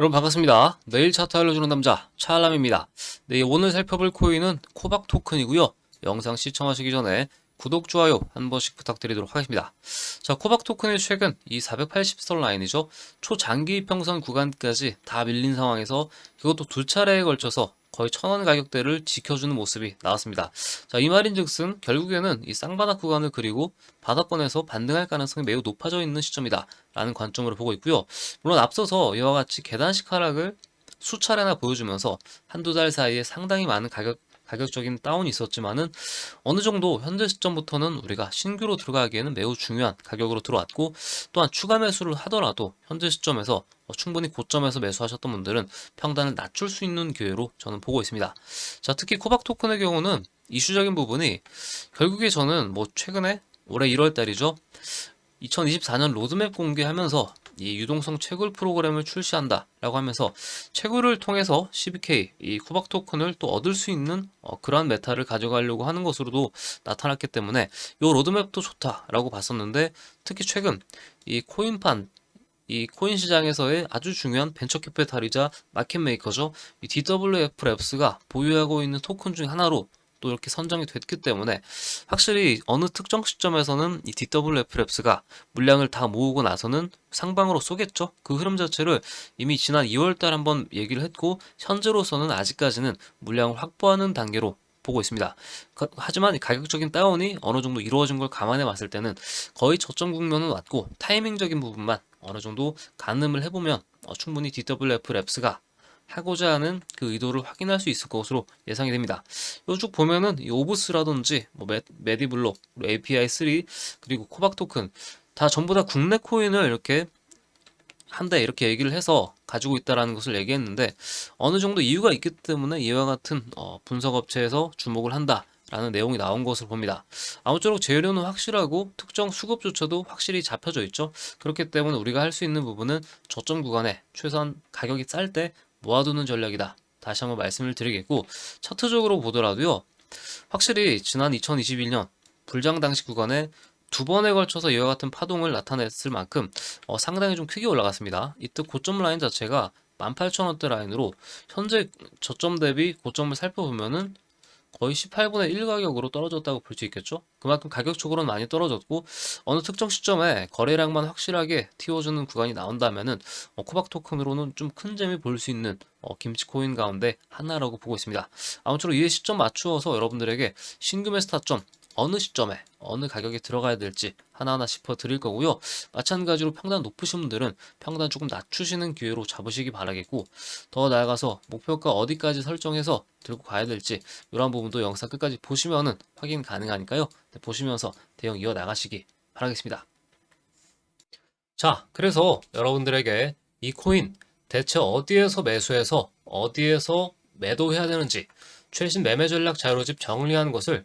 여러분 반갑습니다. 내일 차트 알려주는 남자 차알람입니다. 네, 오늘 살펴볼 코인은 코박 토큰이고요. 영상 시청하시기 전에 구독, 좋아요 한 번씩 부탁드리도록 하겠습니다. 자, 코박 토큰의 최근 이 480선 라인이죠. 초장기 이평선 구간까지 다 밀린 상황에서 이것도 두 차례에 걸쳐서 거의 천 원 가격대를 지켜주는 모습이 나왔습니다. 자, 이 말인즉슨 결국에는 이 쌍바닥 구간을 그리고 바닥권에서 반등할 가능성이 매우 높아져 있는 시점이다. 라는 관점으로 보고 있고요. 물론 앞서서 이와 같이 계단식 하락을 수차례나 보여주면서 한두 달 사이에 상당히 많은 가격, 가격적인 다운이 있었지만은 어느 정도 현재 시점부터는 우리가 신규로 들어가기에는 매우 중요한 가격으로 들어왔고 또한 추가 매수를 하더라도 현재 시점에서 어, 충분히 고점에서 매수하셨던 분들은 평단을 낮출 수 있는 기회로 저는 보고 있습니다. 자, 특히 코박 토큰의 경우는 이슈적인 부분이 결국에 저는 뭐 최근에 올해 1월 달이죠. 2024년 로드맵 공개하면서 이 유동성 채굴 프로그램을 출시한다 라고 하면서 채굴을 통해서 CBK 이 쿠박 토큰을 또 얻을 수 있는 어, 그러한 메타를 가져가려고 하는 것으로도 나타났기 때문에 이 로드맵도 좋다 라고 봤었는데 특히 최근 이 코인판 이 코인 시장에서의 아주 중요한 벤처 캐피탈이자 마켓 메이커죠. 이 DWF 랩스가 보유하고 있는 토큰 중 하나로 또 이렇게 선정이 됐기 때문에 확실히 어느 특정 시점에서는 이 DWF 랩스가 물량을 다 모으고 나서는 상방으로 쏘겠죠. 그 흐름 자체를 이미 지난 2월달 한번 얘기를 했고 현재로서는 아직까지는 물량을 확보하는 단계로 보고 있습니다. 그- 하지만 이 가격적인 다운이 어느 정도 이루어진 걸 감안해 봤을 때는 거의 저점 국면은 왔고 타이밍적인 부분만 어느 정도 가늠을 해보면 어, 충분히 DWF 랩스가 하고자 하는 그 의도를 확인할 수 있을 것으로 예상이 됩니다. 요쭉 보면은 이 오브스라든지 뭐 메, 메디블록, API 3 그리고 코박 토큰 다 전부 다 국내 코인을 이렇게 한데 이렇게 얘기를 해서 가지고 있다라는 것을 얘기했는데 어느 정도 이유가 있기 때문에 이와 같은 어, 분석 업체에서 주목을 한다. 라는 내용이 나온 것으로 봅니다. 아무쪼록 재료는 확실하고 특정 수급조차도 확실히 잡혀져 있죠. 그렇기 때문에 우리가 할 수 있는 부분은 저점 구간에 최소한 가격이 쌀 때 모아두는 전략이다. 다시 한번 말씀을 드리겠고 차트적으로 보더라도요. 확실히 지난 2021년 불장 당시 구간에 두 번에 걸쳐서 이와 같은 파동을 나타냈을 만큼 어, 상당히 좀 크게 올라갔습니다. 이때 고점 라인 자체가 18,000원대 라인으로 현재 저점 대비 고점을 살펴보면은 거의 18분의 1 가격으로 떨어졌다고 볼 수 있겠죠? 그만큼 가격적으로는 많이 떨어졌고 어느 특정 시점에 거래량만 확실하게 틔워주는 구간이 나온다면은 어, 코박 토큰으로는 좀 큰 재미 볼 수 있는 어, 김치 코인 가운데 하나라고 보고 있습니다. 아무쪼록 이에 시점 맞추어서 여러분들에게 신규 매수 타점 어느 시점에 어느 가격에 들어가야 될지 하나하나 짚어 드릴 거고요. 마찬가지로 평단 높으신 분들은 평단 조금 낮추시는 기회로 잡으시기 바라겠고 더 나아가서 목표가 어디까지 설정해서 들고 가야 될지 이런 부분도 영상 끝까지 보시면은 확인 가능하니까요. 네, 보시면서 대응 이어 나가시기 바라겠습니다. 자, 그래서 여러분들에게 이 코인 대체 어디에서 매수해서 어디에서 매도해야 되는지 최신 매매 전략 자료집 정리한 것을